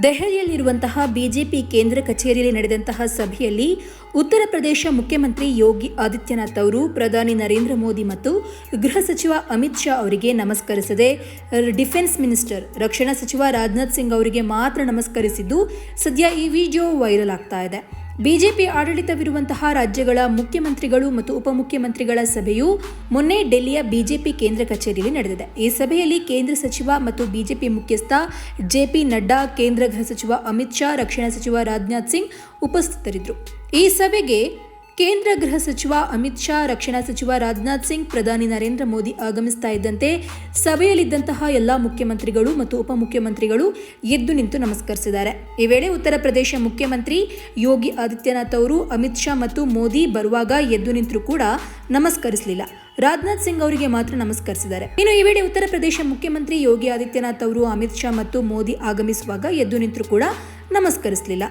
ದೆಹಲಿಯಲ್ಲಿರುವಂತಹ BJP ಕೇಂದ್ರ ಕಚೇರಿಯಲ್ಲಿ ನಡೆದಂತಹ ಸಭೆಯಲ್ಲಿ ಉತ್ತರ ಪ್ರದೇಶ ಮುಖ್ಯಮಂತ್ರಿ ಯೋಗಿ ಆದಿತ್ಯನಾಥ್ ಅವರು, ಪ್ರಧಾನಿ ನರೇಂದ್ರ ಮೋದಿ ಮತ್ತು ಗೃಹ ಸಚಿವ ಅಮಿತ್ ಶಾ ಅವರಿಗೆ ನಮಸ್ಕರಿಸದೆ ಡಿಫೆನ್ಸ್ ಮಿನಿಸ್ಟರ್ ರಕ್ಷಣಾ ಸಚಿವ ರಾಜನಾಥ್ ಸಿಂಗ್ ಅವರಿಗೆ ಮಾತ್ರ ನಮಸ್ಕರಿಸಿದ್ದು ಸದ್ಯ ಈ ವಿಡಿಯೋ ವೈರಲ್ ಆಗ್ತಾ ಇದೆ. ಬಿಜೆಪಿ ಆಡಳಿತವಿರುವಂತಹ ರಾಜ್ಯಗಳ ಮುಖ್ಯಮಂತ್ರಿಗಳು ಮತ್ತು ಉಪಮುಖ್ಯಮಂತ್ರಿಗಳ ಸಭೆಯು ಮೊನ್ನೆ ಡೆಲ್ಲಿಯ ಬಿಜೆಪಿ ಕೇಂದ್ರ ಕಚೇರಿಯಲ್ಲಿ ನಡೆದಿದೆ. ಈ ಸಭೆಯಲ್ಲಿ ಕೇಂದ್ರ ಸಚಿವ ಮತ್ತು ಬಿಜೆಪಿ ಮುಖ್ಯಸ್ಥ ಜೆಪಿ ನಡ್ಡಾ, ಕೇಂದ್ರ ಗೃಹ ಸಚಿವ ಅಮಿತ್ ಶಾ, ರಕ್ಷಣಾ ಸಚಿವ ರಾಜನಾಥ್ ಸಿಂಗ್ ಉಪಸ್ಥಿತರಿದ್ದರು. ಈ ಸಭೆಗೆ ಕೇಂದ್ರ ಗೃಹ ಸಚಿವ ಅಮಿತ್ ಶಾ, ರಕ್ಷಣಾ ಸಚಿವ ರಾಜನಾಥ್ ಸಿಂಗ್, ಪ್ರಧಾನಿ ನರೇಂದ್ರ ಮೋದಿ ಆಗಮಿಸ್ತಾ ಇದ್ದಂತೆ ಸಭೆಯಲ್ಲಿದ್ದಂತಹ ಎಲ್ಲಾ ಮುಖ್ಯಮಂತ್ರಿಗಳು ಮತ್ತು ಉಪಮುಖ್ಯಮಂತ್ರಿಗಳು ಎದ್ದು ನಿಂತು ನಮಸ್ಕರಿಸಿದ್ದಾರೆ. ಈ ವೇಳೆ ಉತ್ತರ ಪ್ರದೇಶ ಮುಖ್ಯಮಂತ್ರಿ ಯೋಗಿ ಆದಿತ್ಯನಾಥ್ ಅವರು, ಅಮಿತ್ ಶಾ ಮತ್ತು ಮೋದಿ ಬರುವಾಗ ಎದ್ದು ನಿಂತರೂ ಕೂಡ ನಮಸ್ಕರಿಸಲಿಲ್ಲ. ರಾಜನಾಥ್ ಸಿಂಗ್ ಅವರಿಗೆ ಮಾತ್ರ ನಮಸ್ಕರಿಸಿದ್ದಾರೆ. ಇನ್ನು ಈ ವೇಳೆ ಉತ್ತರ ಪ್ರದೇಶ ಮುಖ್ಯಮಂತ್ರಿ ಯೋಗಿ ಆದಿತ್ಯನಾಥ್ ಅವರು, ಅಮಿತ್ ಶಾ ಮತ್ತು ಮೋದಿ ಆಗಮಿಸುವಾಗ ಎದ್ದು ನಿಂತರು ಕೂಡ ನಮಸ್ಕರಿಸಲಿಲ್ಲ.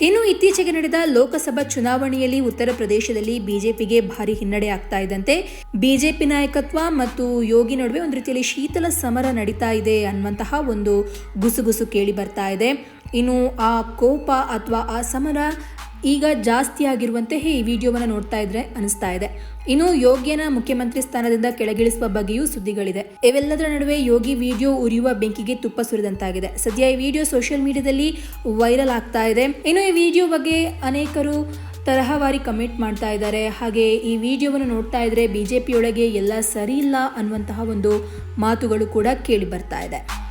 ಇನ್ನು ಇತ್ತೀಚೆಗೆ ನಡೆದ ಲೋಕಸಭಾ ಚುನಾವಣೆಯಲ್ಲಿ ಉತ್ತರ ಪ್ರದೇಶದಲ್ಲಿ ಬಿಜೆಪಿಗೆ ಭಾರಿ ಹಿನ್ನಡೆ ಆಗ್ತಾ ಇದ್ದಂತೆ ಬಿಜೆಪಿ ನಾಯಕತ್ವ ಮತ್ತು ಯೋಗಿ ನಡುವೆ ಒಂದು ರೀತಿಯಲ್ಲಿ ಶೀತಲ ಸಮರ ನಡೀತಾ ಇದೆ ಅನ್ನುವಂತಹ ಒಂದು ಗುಸುಗುಸು ಕೇಳಿ ಬರ್ತಾ ಇದೆ. ಇನ್ನು ಆ ಕೋಪ ಅಥವಾ ಆ ಸಮರ ಈಗ ಜಾಸ್ತಿ ಆಗಿರುವಂತೆ ಈ ವಿಡಿಯೋವನ್ನು ನೋಡ್ತಾ ಇದ್ರೆ ಅನಿಸ್ತಾ ಇದೆ. ಇನ್ನು ಯೋಗ್ಯನ ಮುಖ್ಯಮಂತ್ರಿ ಸ್ಥಾನದಿಂದ ಕೆಳಗಿಳಿಸುವ ಬಗ್ಗೆಯೂ ಸುದ್ದಿಗಳಿದೆ. ಇವೆಲ್ಲದರ ನಡುವೆ ಯೋಗಿ ವಿಡಿಯೋ ಉರಿಯುವ ಬೆಂಕಿಗೆ ತುಪ್ಪ ಸುರಿದಂತಾಗಿದೆ. ಸದ್ಯ ಈ ವಿಡಿಯೋ ಸೋಷಿಯಲ್ ಮೀಡಿಯಾದಲ್ಲಿ ವೈರಲ್ ಆಗ್ತಾ ಇದೆ. ಇನ್ನು ಈ ವಿಡಿಯೋ ಬಗ್ಗೆ ಅನೇಕರು ತರಹವಾರಿ ಕಮೆಂಟ್ ಮಾಡ್ತಾ ಇದ್ದಾರೆ. ಹಾಗೆ ಈ ವಿಡಿಯೋವನ್ನು ನೋಡ್ತಾ ಇದ್ರೆ ಪಿಯೊಳಗೆ ಎಲ್ಲ ಸರಿ ಇಲ್ಲ ಅನ್ನುವಂತಹ ಒಂದು ಮಾತುಗಳು ಕೂಡ ಕೇಳಿ ಬರ್ತಾ ಇದೆ.